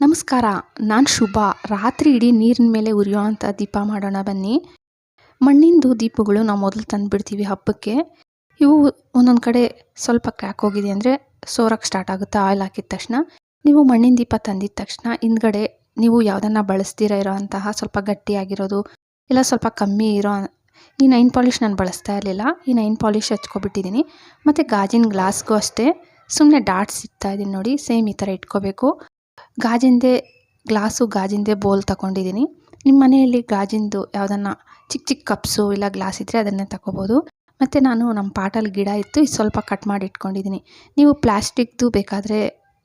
ನಮಸ್ಕಾರ, ನಾನು ಶುಭ. ರಾತ್ರಿ ಇಡೀ ನೀರಿನ ಮೇಲೆ ಉರಿಯೋವಂಥ ದೀಪ ಮಾಡೋಣ ಬನ್ನಿ. ಮಣ್ಣಿಂದು ದೀಪಗಳು ನಾವು ಮೊದಲು ತಂದುಬಿಡ್ತೀವಿ ಹಬ್ಬಕ್ಕೆ. ಇವು ಒಂದೊಂದು ಕಡೆ ಸ್ವಲ್ಪ ಕ್ಯಾಕ್ ಹೋಗಿದೆ ಅಂದರೆ ಸೋರಕ್ಕೆ ಸ್ಟಾರ್ಟ್ ಆಗುತ್ತೆ ಆಯಿಲ್ ಹಾಕಿದ ತಕ್ಷಣ. ನೀವು ಮಣ್ಣಿನ ದೀಪ ತಂದಿದ ತಕ್ಷಣ ಹಿಂದ್ಗಡೆ ನೀವು ಯಾವುದನ್ನು ಇರೋ ಅಂತಹ ಸ್ವಲ್ಪ ಗಟ್ಟಿಯಾಗಿರೋದು ಇಲ್ಲ ಸ್ವಲ್ಪ ಕಮ್ಮಿ ಇರೋ ಈ ನೈನ್ ಪಾಲಿಷ್ ನಾನು ಬಳಸ್ತಾ ಇರಲಿಲ್ಲ, ಈ ನೈನ್ ಪಾಲಿಷ್ ಹಚ್ಕೊಬಿಟ್ಟಿದ್ದೀನಿ ಮತ್ತು ಗಾಜಿನ ಗ್ಲಾಸ್ಗೂ ಅಷ್ಟೇ. ಸುಮ್ಮನೆ ಡಾಟ್ಸ್ ಇದ್ದೀನಿ ನೋಡಿ ಸೇಮ್ ಈ ಥರ ಇಟ್ಕೋಬೇಕು. ಗಾಜಿಂದೇ, ಗ್ಲಾಸು ಗಾಜಿಂದೇ ಬೋಲ್ ತಗೊಂಡಿದ್ದೀನಿ. ನಿಮ್ಮ ಮನೆಯಲ್ಲಿ ಗಾಜಿಂದು ಯಾವುದನ್ನ ಚಿಕ್ಕ ಚಿಕ್ಕ ಕಪ್ಸು ಇಲ್ಲ ಗ್ಲಾಸ್ ಇದ್ದರೆ ಅದನ್ನೇ ತಗೋಬೋದು. ಮತ್ತು ನಾನು ನಮ್ಮ ಪಾಟಲ್ಲಿ ಗಿಡ ಇತ್ತು, ಇದು ಸ್ವಲ್ಪ ಕಟ್ ಮಾಡಿ ಇಟ್ಕೊಂಡಿದ್ದೀನಿ. ನೀವು ಪ್ಲ್ಯಾಸ್ಟಿಕ್ದು ಬೇಕಾದರೆ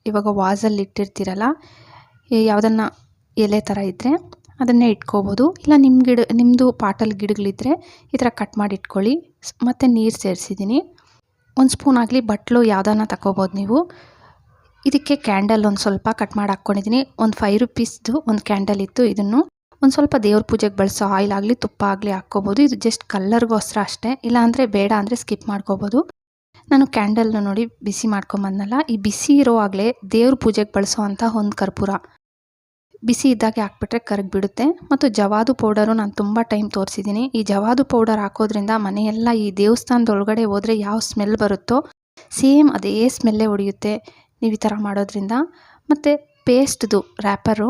ಇವಾಗ ವಾಸಲ್ಲಿ ಇಟ್ಟಿರ್ತೀರಲ್ಲ ಯಾವುದನ್ನು ಎಲೆ ಥರ ಇದ್ದರೆ ಅದನ್ನೇ ಇಟ್ಕೋಬೋದು. ಇಲ್ಲ ನಿಮ್ಮ ಗಿಡ, ನಿಮ್ಮದು ಪಾಟಲ್ ಗಿಡಗಳಿದ್ದರೆ ಈ ಥರ ಕಟ್ ಮಾಡಿ ಇಟ್ಕೊಳ್ಳಿ. ಮತ್ತು ನೀರು ಸೇರಿಸಿದ್ದೀನಿ. ಒಂದು ಸ್ಪೂನ್ ಆಗಲಿ, ಬಟ್ಲು ಯಾವುದನ್ನ ತಗೋಬೋದು ನೀವು. ಇದಕ್ಕೆ ಕ್ಯಾಂಡಲ್ ಒಂದು ಸ್ವಲ್ಪ ಕಟ್ ಮಾಡಿ ಹಾಕ್ಕೊಂಡಿದ್ದೀನಿ ಒಂದು ಫೈವ್ ರುಪೀಸ್ದು ಒಂದು ಕ್ಯಾಂಡಲ್ ಇತ್ತು. ಇದನ್ನು ಒಂದು ಸ್ವಲ್ಪ ದೇವ್ರ ಪೂಜೆಗೆ ಬಳಸೋ ಆಯಿಲ್ ಆಗಲಿ, ತುಪ್ಪ ಆಗಲಿ ಹಾಕ್ಕೋಬೋದು. ಇದು ಜಸ್ಟ್ ಕಲ್ಲರ್ಗೋಸ್ಕರ ಅಷ್ಟೇ. ಇಲ್ಲಾಂದರೆ ಬೇಡ ಅಂದರೆ ಸ್ಕಿಪ್ ಮಾಡ್ಕೋಬೋದು. ನಾನು ಕ್ಯಾಂಡಲ್ನ ನೋಡಿ ಬಿಸಿ ಮಾಡ್ಕೊಂಬಂದಲ್ಲ ಈ ಬಿಸಿ ಇರೋವಾಗಲೇ ದೇವ್ರ ಪೂಜೆಗೆ ಬಳಸೋ ಅಂಥ ಒಂದು ಕರ್ಪೂರ. ಬಿಸಿ ಇದ್ದಾಗೆ ಹಾಕ್ಬಿಟ್ರೆ ಕರಗಿಬಿಡುತ್ತೆ ಮತ್ತು ಜವಾದು ಪೌಡರು ನಾನು ತುಂಬ ಟೈಮ್ ತೋರಿಸಿದ್ದೀನಿ ಈ ಜವಾದು ಪೌಡರ್ ಹಾಕೋದ್ರಿಂದ ಮನೆಯೆಲ್ಲ ಈ ದೇವಸ್ಥಾನದೊಳಗಡೆ ಹೋದರೆ ಯಾವ ಸ್ಮೆಲ್ ಬರುತ್ತೋ, ಸೇಮ್ ಅದೇ ಸ್ಮೆಲ್ಲೇ ಹೊಡೆಯುತ್ತೆ. ನೀವು ಈ ಥರ ಮಾಡೋದ್ರಿಂದ ಮತ್ತು ಪೇಸ್ಟ್ದು ರ್ಯಾಪರು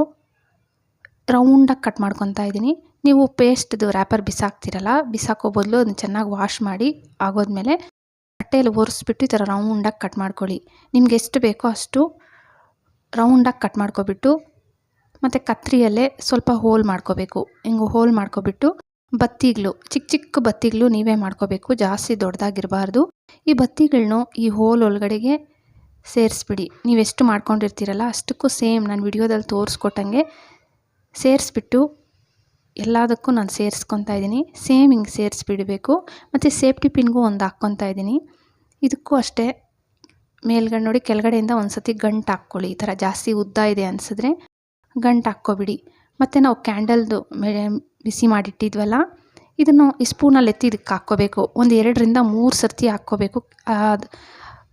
ರೌಂಡಾಗಿ ಕಟ್ ಮಾಡ್ಕೊತಾ ಇದ್ದೀನಿ. ನೀವು ಪೇಸ್ಟ್ದು ರ್ಯಾಪರ್ ಬಿಸಾಕ್ತಿರಲ್ಲ, ಬಿಸಾಕೋ ಬದಲು ಅದನ್ನ ಚೆನ್ನಾಗಿ ವಾಶ್ ಮಾಡಿ ಆಗೋದ್ಮೇಲೆ ಬಟ್ಟೆಯಲ್ಲಿ ಒರೆಸ್ಬಿಟ್ಟು ಈ ಥರ ರೌಂಡಾಗಿ ಕಟ್ ಮಾಡ್ಕೊಳ್ಳಿ. ನಿಮ್ಗೆ ಎಷ್ಟು ಬೇಕೋ ಅಷ್ಟು ರೌಂಡಾಗಿ ಕಟ್ ಮಾಡ್ಕೊಬಿಟ್ಟು ಮತ್ತು ಕತ್ರಿಯಲ್ಲೇ ಸ್ವಲ್ಪ ಹೋಲ್ ಮಾಡ್ಕೋಬೇಕು. ಹಿಂಗೆ ಹೋಲ್ ಮಾಡ್ಕೊಬಿಟ್ಟು ಬತ್ತಿಗಳು ಚಿಕ್ಕ ಚಿಕ್ಕ ಬತ್ತಿಗಳು ನೀವೇ ಮಾಡ್ಕೋಬೇಕು, ಜಾಸ್ತಿ ದೊಡ್ಡದಾಗಿರಬಾರ್ದು ಈ ಬತ್ತಿಗಳನ್ನೂ ಈ ಹೋಲ್ ಒಳಗಡೆಗೆ ಸೇರಿಸ್ಬಿಡಿ. ನೀವೆಷ್ಟು ಮಾಡ್ಕೊಂಡಿರ್ತೀರಲ್ಲ ಅಷ್ಟಕ್ಕೂ ಸೇಮ್ ನಾನು ವಿಡಿಯೋದಲ್ಲಿ ತೋರಿಸ್ಕೊಟ್ಟಂಗೆ ಸೇರಿಸ್ಬಿಟ್ಟು ಎಲ್ಲದಕ್ಕೂ ನಾನು ಸೇರಿಸ್ಕೊತಾ ಇದ್ದೀನಿ. ಸೇಮ್ ಹಿಂಗೆ ಸೇರಿಸ್ಬಿಡಬೇಕು. ಮತ್ತು ಸೇಫ್ಟಿ ಪಿನ್ಗೂ ಒಂದು ಹಾಕ್ಕೊತಾ ಇದ್ದೀನಿ. ಇದಕ್ಕೂ ಅಷ್ಟೇ. ಮೇಲ್ಗಡೆ ನೋಡಿ ಕೆಳಗಡೆಯಿಂದ ಒಂದು ಸತಿ ಗಂಟು ಹಾಕ್ಕೊಳ್ಳಿ. ಈ ಥರ ಜಾಸ್ತಿ ಉದ್ದ ಇದೆ ಅನಿಸಿದ್ರೆ ಗಂಟು ಹಾಕ್ಕೊಬಿಡಿ. ಮತ್ತು ನಾವು ಕ್ಯಾಂಡಲ್ದು ಬಿಸಿ ಮಾಡಿಟ್ಟಿದ್ವಲ್ಲ, ಇದನ್ನು ಈ ಸ್ಪೂನಲ್ಲಿ ಎತ್ತಿ ಇದಕ್ಕೆ ಹಾಕ್ಕೋಬೇಕು. ಒಂದು ಎರಡರಿಂದ ಮೂರು ಸರ್ತಿ ಹಾಕ್ಕೋಬೇಕು.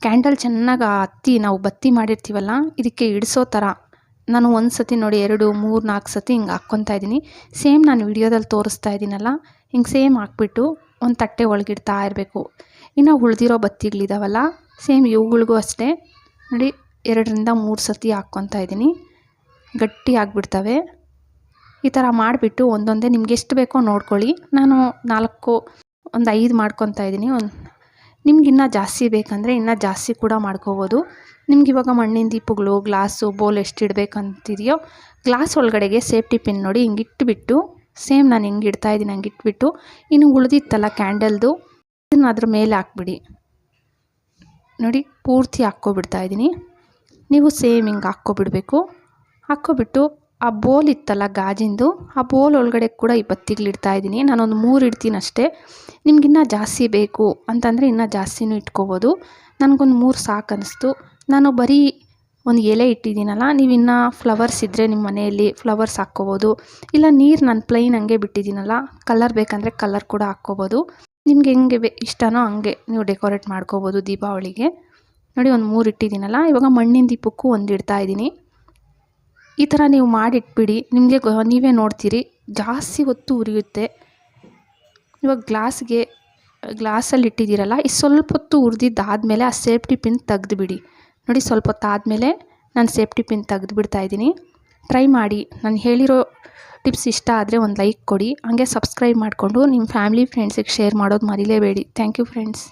ಕ್ಯಾಂಡಲ್ ಚೆನ್ನಾಗಿ ಹತ್ತಿ ನಾವು ಬತ್ತಿ ಮಾಡಿರ್ತೀವಲ್ಲ, ಇದಕ್ಕೆ ಇಡಿಸೋ ಥರ ನಾನು ಒಂದು ಸತಿ ನೋಡಿ ಎರಡು, ಮೂರು, ನಾಲ್ಕು ಸತಿ ಹಿಂಗೆ ಹಾಕ್ಕೊತಾ ಇದ್ದೀನಿ. ಸೇಮ್ ನಾನು ವಿಡಿಯೋದಲ್ಲಿ ತೋರಿಸ್ತಾ ಇದ್ದೀನಲ್ಲ, ಹಿಂಗೆ ಸೇಮ್ ಹಾಕ್ಬಿಟ್ಟು ಒಂದು ತಟ್ಟೆ ಒಳಗಿಡ್ತಾ ಇರಬೇಕು. ಇನ್ನು ಉಳಿದಿರೋ ಬತ್ತಿಗಳಿದಾವಲ್ಲ, ಸೇಮ್ ಇವುಗಳಿಗೂ ಅಷ್ಟೇ. ನೋಡಿ, ಎರಡರಿಂದ ಮೂರು ಸತಿ ಹಾಕ್ಕೊತಾ ಇದ್ದೀನಿ. ಗಟ್ಟಿ ಆಗಿಬಿಡ್ತವೆ. ಈ ಥರ ಮಾಡಿಬಿಟ್ಟು ಒಂದೊಂದೇ ನಿಮ್ಗೆ ಎಷ್ಟು ಬೇಕೋ ನೋಡ್ಕೊಳ್ಳಿ. ನಾನು ನಾಲ್ಕು, ಒಂದು ಐದು ಮಾಡ್ಕೊತಾ ಇದ್ದೀನಿ. ಒಂದು ನಿಮ್ಗೆ ಇನ್ನೂ ಜಾಸ್ತಿ ಬೇಕಂದರೆ ಇನ್ನೂ ಜಾಸ್ತಿ ಕೂಡ ಮಾಡ್ಕೋಬೋದು. ನಿಮ್ಗೆ ಇವಾಗ ಮಣ್ಣಿನ ದೀಪಗಳು, ಗ್ಲಾಸು, ಬೋಲ್ ಎಷ್ಟು ಇಡಬೇಕಂತಿದೆಯೋ, ಗ್ಲಾಸ್ ಒಳಗಡೆಗೆ ಸೇಫ್ಟಿ ಪಿನ್ ನೋಡಿ ಹಿಂಗೆ ಇಟ್ಬಿಟ್ಟು, ಸೇಮ್ ನಾನು ಹಿಂಗೆ ಇಡ್ತಾ ಇದ್ದೀನಿ, ಹಂಗೆ ಇಟ್ಬಿಟ್ಟು, ಇನ್ನು ಉಳಿದಿತ್ತಲ್ಲ ಕ್ಯಾಂಡಲ್ದು, ಇದನ್ನು ಅದ್ರ ಮೇಲೆ ಹಾಕ್ಬಿಡಿ. ನೋಡಿ, ಪೂರ್ತಿ ಹಾಕ್ಕೊಬಿಡ್ತಾ ಇದ್ದೀನಿ. ನೀವು ಸೇಮ್ ಹಿಂಗೆ ಹಾಕ್ಕೊಬಿಡಬೇಕು. ಹಾಕ್ಕೊಬಿಟ್ಟು ಆ ಬೋಲ್ ಇತ್ತಲ್ಲ ಗಾಜಿಂದು, ಆ ಬೋಲ್ ಒಳಗಡೆ ಕೂಡ ಈ ಬತ್ತಿಗಳಿಡ್ತಾ ಇದ್ದೀನಿ. ನಾನೊಂದು ಮೂರು ಇಡ್ತೀನಿ ಅಷ್ಟೇ. ನಿಮ್ಗಿನ್ನೂ ಜಾಸ್ತಿ ಬೇಕು ಅಂತಂದರೆ ಇನ್ನೂ ಜಾಸ್ತಿನೂ ಇಟ್ಕೋಬೋದು. ನನಗೊಂದು ಮೂರು ಸಾಕು ಅನ್ನಿಸ್ತು ನಾನು ಬರೀ ಒಂದು ಎಲೆ ಇಟ್ಟಿದ್ದೀನಲ್ಲ, ನೀವು ಇನ್ನೂ ಫ್ಲವರ್ಸ್ ಇದ್ದರೆ ನಿಮ್ಮ ಮನೆಯಲ್ಲಿ ಫ್ಲವರ್ಸ್ ಹಾಕ್ಕೋಬೋದು. ಇಲ್ಲ ನೀರು ನಾನು ಪ್ಲೈನ್ ಹಂಗೆ ಬಿಟ್ಟಿದ್ದೀನಲ್ಲ, ಕಲರ್ ಬೇಕಂದರೆ ಕಲರ್ ಕೂಡ ಹಾಕ್ಕೋಬೋದು. ನಿಮ್ಗೆ ಹೆಂಗೆ ಬೇ ಇಷ್ಟನೋ ಹಂಗೆ ನೀವು ಡೆಕೋರೇಟ್ ಮಾಡ್ಕೋಬೋದು ದೀಪಾವಳಿಗೆ. ನೋಡಿ, ಒಂದು ಮೂರು ಇಟ್ಟಿದ್ದೀನಲ್ಲ, ಇವಾಗ ಮಣ್ಣಿನ ದೀಪಕ್ಕೂ ಒಂದು ಇಡ್ತಾ ಇದ್ದೀನಿ. ಈ ಥರ ನೀವು ಮಾಡಿಟ್ಬಿಡಿ. ನಿಮಗೆ ನೀವೇ ನೋಡ್ತೀರಿ. ಜಾಸ್ತಿ ಹೊತ್ತು ಉರಿಯುತ್ತೆ. ಇವಾಗ ಗ್ಲಾಸ್ಗೆ, ಗ್ಲಾಸಲ್ಲಿ ಇಟ್ಟಿದ್ದೀರಲ್ಲ, ಈ ಸ್ವಲ್ಪ ಹೊತ್ತು ಉರಿದಿದ್ದಾದಮೇಲೆ ಆ ಸೇಫ್ಟಿ ಪಿನ್ ತೆಗೆದುಬಿಡಿ. ನೋಡಿ, ಸ್ವಲ್ಪ ಹೊತ್ತು ಆದಮೇಲೆ ನಾನು ಸೇಫ್ಟಿ ಪಿನ್ ತೆಗ್ದುಬಿಡ್ತಾ ಇದ್ದೀನಿ. ಟ್ರೈ ಮಾಡಿ. ನಾನು ಹೇಳಿರೋ ಟಿಪ್ಸ್ ಇಷ್ಟ ಆದರೆ ಒಂದು ಲೈಕ್ ಕೊಡಿ. ಹಾಗೆ ಸಬ್ಸ್ಕ್ರೈಬ್ ಮಾಡಿಕೊಂಡು ನಿಮ್ಮ ಫ್ಯಾಮಿಲಿ, ಫ್ರೆಂಡ್ಸಿಗೆ ಶೇರ್ ಮಾಡೋದು ಮರಿಲೇಬೇಡಿ. Thank you, friends.